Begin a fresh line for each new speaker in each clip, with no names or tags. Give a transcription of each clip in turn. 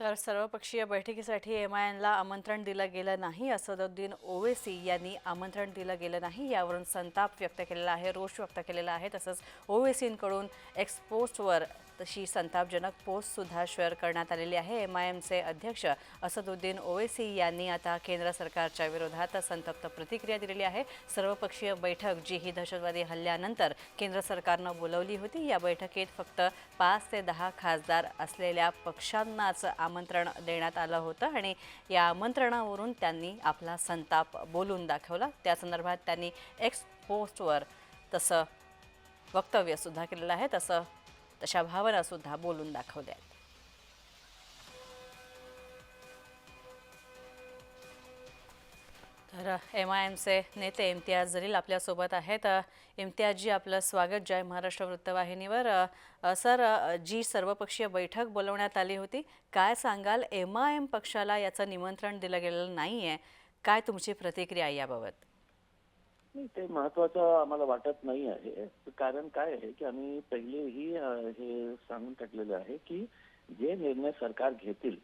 तर सर्वपक्षीय बैठकीसाठी एम आय एनला आमंत्रण दिलं गेलं नाही. असदुद्दीन ओवेसी यांनी आमंत्रण दिलं गेलं नाही. यावरून संताप व्यक्त केलेला आहे रोष व्यक्त केलेला आहे. तसंच ओवेसींकडून एक्सपोस्टवर तशी संतापजनक पोस्टसुद्धा शेअर करण्यात आलेली आहे. एम आय एमचे अध्यक्ष असदुद्दीन ओवेसी यांनी आता केंद्र सरकारच्या विरोधात संतप्त प्रतिक्रिया दिलेली आहे. सर्वपक्षीय बैठक जी ही दहशतवादी हल्ल्यानंतर केंद्र सरकारनं बोलवली होती या बैठकीत फक्त पाच ते दहा खासदार असलेल्या पक्षांनाच आमंत्रण देण्यात आलं होतं आणि या आमंत्रणावरून त्यांनी आपला संताप बोलून दाखवला. त्या संदर्भात त्यांनी एक्स पोस्टवर तसं वक्तव्यसुद्धा केलेलं आहे. तसं तशा भावनासुद्धा बोलून दाखवल्या तर एम आय एमचे नेते इम्तियाज जलील आपल्यासोबत आहेत. इम्तियाजजी आपलं स्वागत. जय महाराष्ट्र वृत्तवाहिनीवर. सर जी सर्वपक्षीय बैठक बोलवण्यात आली होती काय सांगाल? एम आय एम पक्षाला याचं निमंत्रण दिलं गेलेलं नाही आहे काय तुमची प्रतिक्रिया याबाबत?
नाही ते महत्वाचं आम्हाला वाटत नाही आहे. कारण काय आहे की आम्ही पहिलेही हे सांगून टाकलेलं आहे की जे निर्णय सरकार घेतील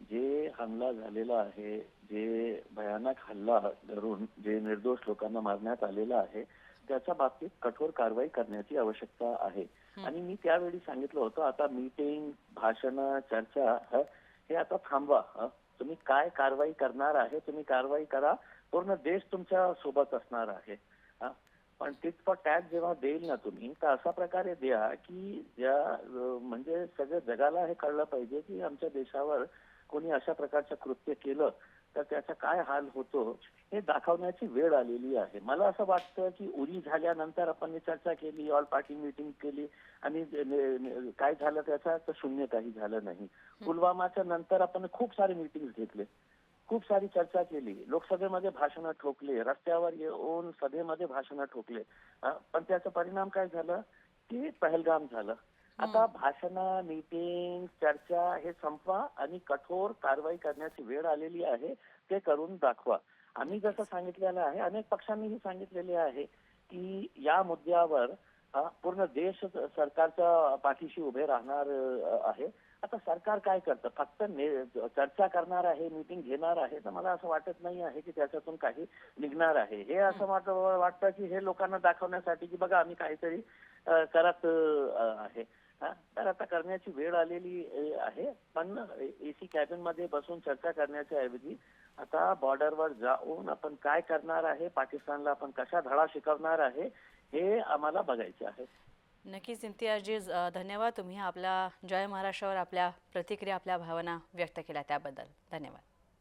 जे हमला झालेला आहे जे भयानक हल्ला धरून जे निर्दोष लोकांना मारण्यात आलेला आहे त्याच्या बाबतीत कठोर कारवाई करण्याची आवश्यकता आहे. आणि मी त्यावेळी सांगितलं होतं आता मीटिंग भाषण चर्चा हे आता थांबवा. तुम्ही काय कारवाई करणार आहे तुम्ही कारवाई करा पूर्ण देश तुमच्यासोबत असणार आहे हा. पण तितपत टॅक्स जेव्हा देईल ना तुम्ही तर अशा प्रकारे द्या की ज्या म्हणजे सगळ्या जगाला हे कळलं पाहिजे की आमच्या देशावर कोणी अशा प्रकारचं कृत्य केलं तर त्याचा काय हाल होतो हे दाखवण्याची वेळ आलेली आहे. मला असं वाटतं की उरी झाल्यानंतर आपण चर्चा केली ऑल पार्टी मीटिंग केली आणि काय झालं त्याचा तर शून्य काही झालं नाही. पुलवामाच्या नंतर आपण खूप सारे मीटिंग घेतले खूप सारी चर्चा केली. लोकसभेमध्ये भाषणं ठोकले रस्त्यावर येऊन सभेमध्ये भाषणं ठोकले. पण त्याचा परिणाम काय झालं की पहलगाम झालं. आता भाषणं मीटिंग चर्चा हे संपवा आणि कठोर कारवाई करण्याची वेळ आलेली आहे ते करून दाखवा. आम्ही जसं सांगितलेलं आहे अनेक पक्षांनीही सांगितलेले आहे की या मुद्द्यावर पूर्ण देश सरकारच्या पाठीशी उभे राहणार आहे. आता सरकार काय करतं? फक्त चर्चा करणार आहे मीटिंग घेणार आहे तर मला असं वाटत नाही आहे की त्याच्यातून काही निघणार आहे. हे असं वाट- वाटतं की हे लोकांना दाखवण्यासाठी की बघा आम्ही काहीतरी करत आहे. तर आता करण्याची वेळ आलेली आहे. पण एसी कॅबिनमध्ये बसून चर्चा करण्याच्या ऐवजी आता बॉर्डरवर जाऊन आपण काय करणार आहे पाकिस्तानला आपण कशा धडा शिकवणार आहे हे आम्हाला बघायचे आहे.
नक्कीच इम्तियाजी धन्यवाद. तुम्ही आपल्या जय महाराष्ट्रावर आपल्या प्रतिक्रिया आपल्या भावना व्यक्त केल्या त्याबद्दल. धन्यवाद.